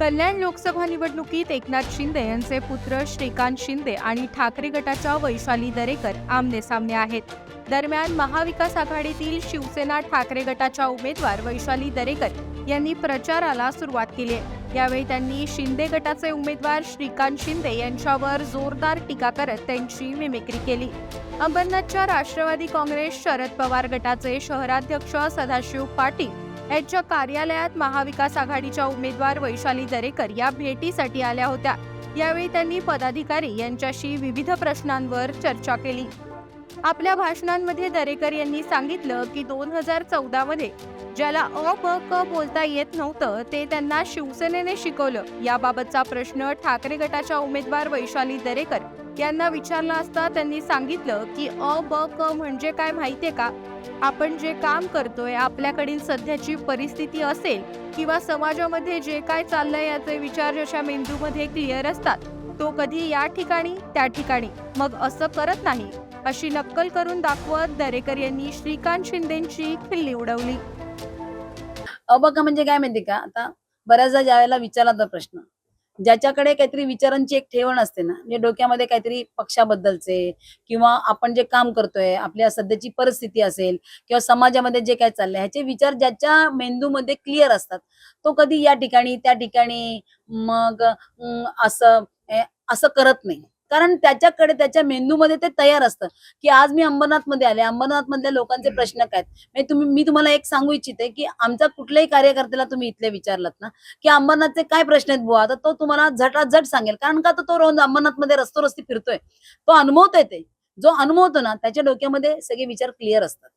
कल्याण लोकसभा निवडणुकीत एकनाथ शिंदे यांचे पुत्र श्रीकांत शिंदे आणि ठाकरे गटाच्या वैशाली दरेकर आमने सामने आहेत. दरम्यान महाविकास आघाडीतील शिवसेना ठाकरे गटाच्या उमेदवार वैशाली दरेकर यांनी प्रचाराला सुरुवात केली आहे. यावेळी त्यांनी शिंदे गटाचे उमेदवार श्रीकांत शिंदे यांच्यावर जोरदार टीका करत त्यांची मिमिक्री केली. अंबरनाथच्या राष्ट्रवादी काँग्रेस शरद पवार गटाचे शहराध्यक्ष सदाशिव पाटील यांच्या कार्यालयात महाविकास आघाडीच्या उमेदवार वैशाली दरेकर या भेटीसाठी आल्या होत्या. यावेळी त्यांनी पदाधिकारी यांच्याशी विविध प्रश्नांवर चर्चा केली. आपल्या भाषणांमध्ये दरेकर यांनी सांगितलं की दोन हजार चौदा मध्ये ज्याला अ ब क बोलता येत नव्हतं ते त्यांना शिवसेनेने शिकवलं. याबाबतचा प्रश्न ठाकरे गटाच्या उमेदवार वैशाली दरेकर यांना विचारला असता त्यांनी सांगितलं की अ ब क म्हणजे काय माहितीये का? आपण जे काम करतोय आपल्याकडील सध्याची परिस्थिती असेल किंवा समाजामध्ये जे काय चाललंय याचे विचार जशा मेंदूमध्ये क्लिअर असतात तो कधी या ठिकाणी त्या ठिकाणी. मग असं करत नाही अशी नक्कल करून दाखवत दरेकर यांनी श्रीकांत शिंदेची खिल्ली उडवली. अबका म्हणजे काय माहिती का? आता बऱ्याचदा ज्यावेळेला विचारला जातो प्रश्न. ज्याच्याकडे काहीतरी विचारांची एक ठेवण असते ना म्हणजे डोक्यामध्ये काहीतरी पक्षाबद्दलचे किंवा आपण जे काम करतोय आपल्या सध्याची परिस्थिती असेल किंवा समाजामध्ये जे काय चाललंय ह्याचे विचार ज्याच्या मेंदूमध्ये क्लिअर असतात तो कधी या ठिकाणी त्या ठिकाणी मग असं असं करत नाही. कारण त्याच्याकडे त्याच्या मेंदूमध्ये ते तयार असतं. की आज मी अंबरनाथमध्ये आले. अंबरनाथ मधल्या लोकांचे प्रश्न काय? म्हणजे तुम्ही मी तुम्हाला एक सांगू इच्छिते की आमचा कुठल्याही कार्यकर्त्याला तुम्ही इथले विचारलात ना की अंबरनाथचे काय प्रश्न आहेत बुवा? तर तो तुम्हाला झटाझट सांगेल. कारण का तर तो रोज अंबरनाथमध्ये रस्तो रस्ती फिरतोय? तो अनुभवतोय ते. जो अनुभवतो ना त्याच्या डोक्यामध्ये सगळे विचार क्लिअर असतात.